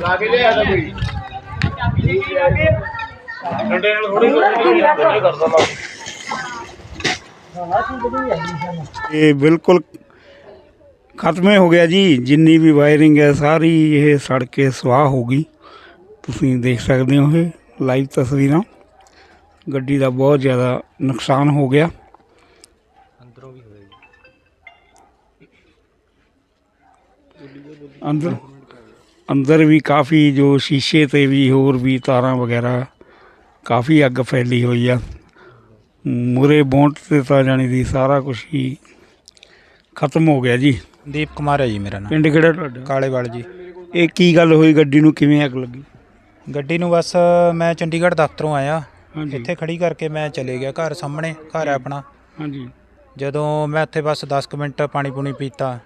ਆ ਕੇ ਲਿਆ ਦਾ ਕੋਈ। ਡੰਡੇ ਨਾਲ ਥੋੜੀ ਡੰਡੇ ਕਰਦਾ ਲਾ ਇਹ ਬਿਲਕੁਲ ਖਤਮ ਹੀ ਗਿਆ ਜੀ। ਜਿੰਨੀ ਵੀ ਵਾਇਰਿੰਗ ਹੈ ਸਾਰੀ ਇਹ ਸੜ ਕੇ ਸਵਾਹ ਹੋ ਗਈ। ਤੁਸੀਂ ਦੇਖ ਸਕਦੇ ਹੋ ਇਹ ਲਾਈਵ ਤਸਵੀਰਾਂ। ਗੱਡੀ ਦਾ ਬਹੁਤ ਜ਼ਿਆਦਾ ਨੁਕਸਾਨ ਹੋ ਗਿਆ। ਅੰਦਰ ਅੰਦਰ ਵੀ ਕਾਫੀ ਜੋ ਸ਼ੀਸ਼ੇ ਤੇ ਵੀ ਹੋਰ ਵੀ ਤਾਰਾਂ ਵਗੈਰਾ ਕਾਫੀ ਅੱਗ ਫੈਲੀ ਹੋਈ ਆ। ਮੁਰੇ ਬੌਂਟ ਤੇ ਤਾਂ ਜਾਣੀ ਦੀ ਸਾਰਾ ਕੁਝ ਹੀ ਖਤਮ ਹੋ ਗਿਆ ਜੀ। ਦੀਪ ਕੁਮਾਰ ਹੈ ਜੀ ਮੇਰਾ ਨਾਮ। ਪਿੰਡ ਕਿਹੜਾ ਤੁਹਾਡਾ? ਕਾਲੇਵਾਲ ਜੀ। ਇਹ ਕੀ ਗੱਲ ਹੋਈ? ਗੱਡੀ ਨੂੰ ਕਿਵੇਂ ਅੱਗ ਲੱਗੀ? ਗੱਡੀ ਨੂੰ ਬਸ ਮੈਂ ਚੰਡੀਗੜ੍ਹ ਦਫ਼ਤਰੋਂ ਆਇਆ। ਇੱਥੇ ਖੜੀ ਕਰਕੇ ਮੈਂ ਚਲੇ ਗਿਆ ਘਰ ਸਾਹਮਣੇ ਘਰ ਹੈ ਆਪਣਾ। ਹਾਂਜੀ। ਜਦੋਂ ਮੈਂ ਉੱਥੇ ਬਸ 10 ਕੁ ਮਿੰਟ ਪਾਣੀ ਪੂਣੀ ਪੀਤਾ।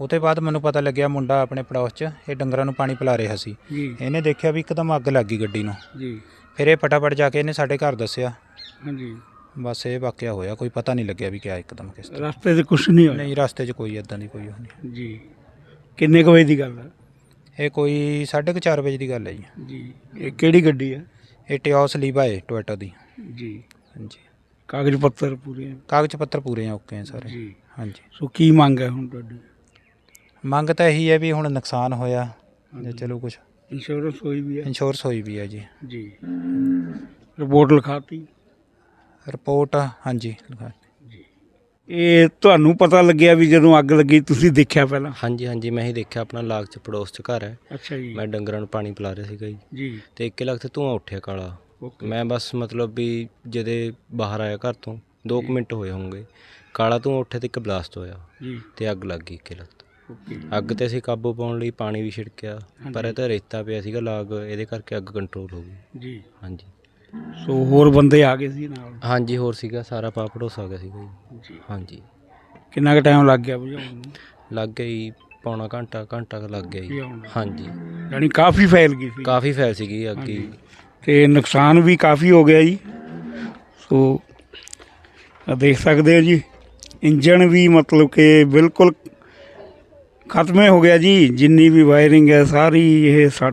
ਉਹਦੇ ਬਾਅਦ ਮੈਨੂੰ ਪਤਾ ਲੱਗਿਆ ਮੁੰਡਾ ਆਪਣੇ ਪੜੋਸ 'ਚ ਇਹ ਡੰਗਰਾਂ ਨੂੰ ਪਾਣੀ ਪਿਲਾ ਰਿਹਾ ਸੀ। ਜੀ। ਇਹਨੇ ਦੇਖਿਆ ਵੀ ਇੱਕਦਮ ਅੱਗ ਲੱਗ ਗਈ ਗੱਡੀ ਨੂੰ। ਜੀ। ਫਿਰ ਇਹ ਫਟਾਫਟ ਜਾ ਕੇ ਇਹਨੇ ਸਾਡੇ ਘਰ ਦੱਸਿਆ। ਹਾਂਜੀ। ਬਸ ਇਹ ਵਾਕਿਆ ਹੋਇਆ ਕੋਈ ਪਤਾ ਨਹੀਂ ਲੱਗਿਆ ਵੀ ਕਿਆ ਇੱਕਦਮ ਕਿਸ ਤਰ੍ਹਾਂ। ਰਸਤੇ 'ਚ ਕੁਝ ਨਹੀਂ ਹੋਇਆ? ਨਹੀਂ ਰਸਤੇ 'ਚ ਕੋਈ ਇਦਾਂ ਦੀ ਕੋਈ ਉਹ ਨਹੀਂ। ਜੀ। ਕਿੰਨੇ ਕੁ ਵਜੇ ਦੀ ਗੱਲ ਹੈ? ਇਹ ਕੋਈ 4:30 ਵਜੇ ਦੀ ਗੱਲ ਹੈ ਜੀ। ਜੀ। ਇਹ ਕਿਹੜੀ ਗੱਡੀ ਹੈ? ਇਹ ਟਿਓਸ ਲੀਵਾ ਹੈ ਟੋਇਟਾ ਦੀ। ਜੀ। ਹਾਂਜੀ। ਕਾਗਜ਼ ਪੱਤਰ ਪੂਰੇ ਹੈ। ਕਾਗਜ਼ ਪੱਤਰ ਪੂਰੇ ਆ ਓਕੇ ਆ ਸਾਰੇ। ਜੀ। ਹਾਂਜੀ। ਸੋ ਕੀ ਮੰਗ ਹੈ ਹੁਣ ਤੁਹਾਡੀ? ਮੰਗ ਤਾਂ ਇਹੀ ਹੈ ਵੀ ਹੁਣ ਨੁਕਸਾਨ ਹੋਇਆ ਜੇ ਚਲੋ ਕੁਝ ਇੰਸ਼ੋਰੈਂਸ ਹੋਈ ਵੀ ਹੈ। ਇੰਸ਼ੋਰੈਂਸ ਹੋਈ ਵੀ ਹੈ ਜੀ। ਜੀ। ਰਿਪੋਰਟ ਲਿਖਾਤੀ? ਰਿਪੋਰਟ ਹਾਂਜੀ ਲਿਖਾ ਇਹ ਤੁਹਾਨੂੰ ਪਤਾ ਲੱਗਿਆ ਵੀ ਜਦੋਂ ਅੱਗ ਲੱਗੀ ਤੁਸੀਂ ਦੇਖਿਆ ਪਹਿਲਾਂ? ਹਾਂਜੀ ਹਾਂਜੀ ਮੈਂ ਹੀ ਦੇਖਿਆ ਆਪਣਾ ਲਾਗ ਚ ਪੜੋਸ ਚ ਘਰ ਹੈ। ਅੱਛਾ ਜੀ। ਮੈਂ ਡੰਗਰਾਂ ਨੂੰ ਪਾਣੀ ਪਿਲਾ ਰਿਹਾ ਸੀਗਾ ਜੀ। ਜੀ। ਤੇ ਇੱਕੇ ਲੱਖ ਤੇ ਧੂੰਆਂ ਉੱਠਿਆ ਕਾਲਾ। ਓਕੇ। ਮੈਂ ਬਸ ਮਤਲਬ ਵੀ ਜਦੇ ਬਾਹਰ ਆਇਆ ਘਰ ਤੋਂ 2 ਮਿੰਟ ਹੋਏ ਹੋਣਗੇ। ਕਾਲਾ ਧੂੰਆਂ ਉੱਠਿਆ ਤੇ ਇੱਕ ਬਲਾਸਟ ਹੋਇਆ। ਜੀ। ਤੇ ਅੱਗ ਲੱਗ ਗਈ ਇੱਕੇ ਲੱਖ ਅੱਗ ਤੇ ਅਸੀਂ ਕਾਬੂ ਪਾਉਣ ਲਈ ਪਾਣੀ ਵੀ ਛਿੜਕਿਆ ਪਰ ਇਹ ਤਾਂ ਰੇਤਾ ਪਿਆ ਸੀਗਾ ਲਾਗ ਇਹਦੇ ਕਰਕੇ ਅੱਗ ਕੰਟਰੋਲ ਹੋ ਗਈ। ਜੀ। ਹਾਂਜੀ। ਸੋ ਹੋਰ ਬੰਦੇ ਆ ਗਏ ਸੀ ਨਾਲ? ਹਾਂਜੀ ਹੋਰ ਸੀਗਾ ਸਾਰਾ ਪਾਪੜੋਸ ਆ ਗਿਆ ਸੀਗਾ ਜੀ। ਜੀ। ਹਾਂਜੀ। ਕਿੰਨਾ ਕੁ ਟਾਈਮ ਲੱਗ ਗਿਆ ਬੁਝਾਉਣ ਨੂੰ? ਲੱਗ ਗਈ ਪੌਣਾ ਘੰਟਾ ਘੰਟਾ ਕੁ ਲੱਗ ਗਿਆ ਜੀ। ਬੁਝਾਉਣ ਨੂੰ। ਹਾਂਜੀ। ਯਾਨੀ ਕਾਫੀ ਫੈਲ ਗਈ ਸੀ। ਕਾਫੀ ਫੈਲ ਸੀਗੀ ਅੱਗ ਹੀ ਤੇ ਨੁਕਸਾਨ ਵੀ ਕਾਫੀ ਹੋ ਗਿਆ ਜੀ। ਸੋ ਆਹ ਦੇਖ ਸਕਦੇ ਹੋ ਜੀ ਇੰਜਨ ਵੀ ਮਤਲਬ ਕਿ ਬਿਲਕੁਲ ਖਤਮ ਹੋ ਗਿਆ ਜੀ ਜਿੰਨੀ ਵੀ ਵਾਇਰਿੰਗ ਹੈ ਸਾਰੀ ਇਹ ਸੱਟ